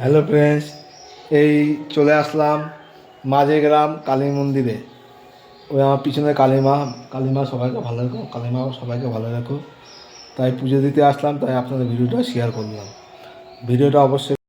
Hello friends এই চলে আসলাম মাঝে গ্রাম কালী মন্দিরে। ওই আমার পিছনে কালীমা। কালীমা সবাইকে ভালো রাখো। কালীমা সবাইকে ভালো রাখো। তাই পুজো দিতে আসলাম, তাই আপনাদের ভিডিওটা শেয়ার করলাম। ভিডিওটা অবশ্যই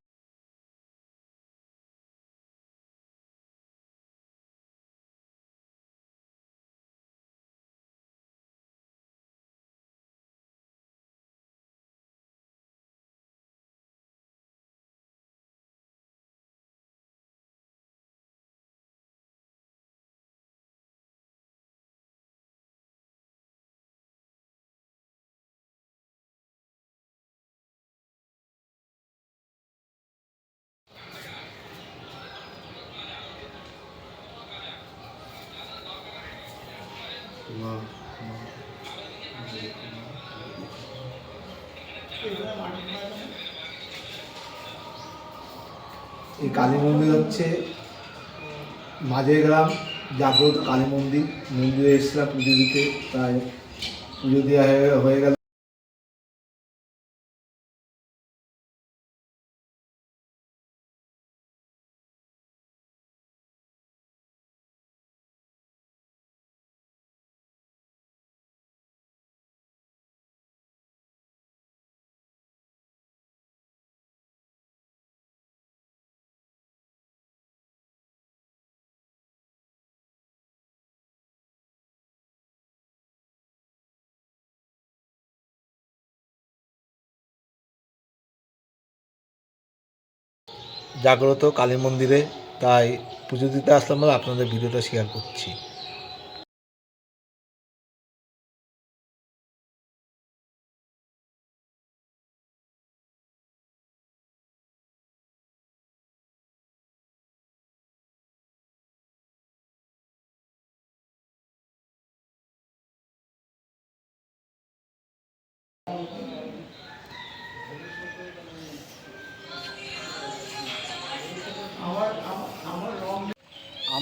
এই কালী মন্দির হচ্ছে মাঝের গ্রাম জাগ্রত কালী মন্দির। মন্দিরে এসেছিলাম পুজো দিতে, তাই পুজো দেওয়া হয়ে গেল। জাগ্রত কালী মন্দিরে তাই পুজো দিতে আসলাম বলে আপনাদের ভিডিওটা শেয়ার করছি।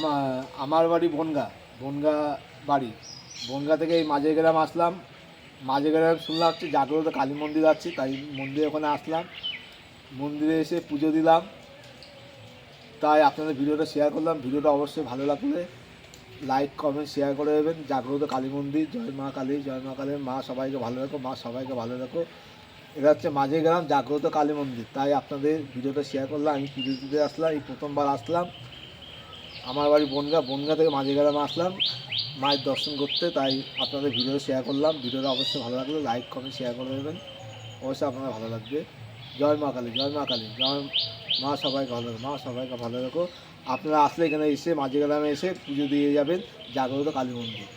আমার আমার বাড়ি বনগা বনগা বাড়ি। বনগা থেকে এই মাঝে গ্রাম আসলাম। মাঝে গ্রাম শুনলাম হচ্ছে জাগ্রত কালী মন্দির আছে, তাই মন্দিরে ওখানে আসলাম। মন্দিরে এসে পুজো দিলাম। তাই আপনাদের ভিডিওটা শেয়ার করলাম। ভিডিওটা অবশ্যই ভালো লাগলে লাইক কমেন্ট শেয়ার করে দেবেন। জাগ্রত কালী মন্দির, জয় মা কালী, জয় মা কালী। মা সবাইকে ভালো রাখো, মা সবাইকে ভালো রাখো। এটা হচ্ছে মাঝে গ্রাম জাগ্রত কালী মন্দির। তাই আপনাদের ভিডিওটা শেয়ার করলাম। আমি পুজো দিতে আসলাম, এই প্রথমবার আসলাম। আমার বাড়ি বনগা বনগা থেকে মাঝে গ্রামে আসলাম, মায়ের দর্শন করতে, তাই আপনাদের ভিডিও শেয়ার করলাম। ভিডিওটা অবশ্যই ভালো লাগল লাইক কমেন্ট শেয়ার করে দেবেন। অবশ্যই আপনাদের ভালো লাগবে। জয় মা কালী, জয় মা কালী, জয় মা সবাইকে ভালো মা সবাইকে ভালো রাখো আপনারা আসলে এখানে এসে মাঝে গ্রামে এসে পুজো দিয়ে যাবেন, জাগ্রত কালী মন্দির।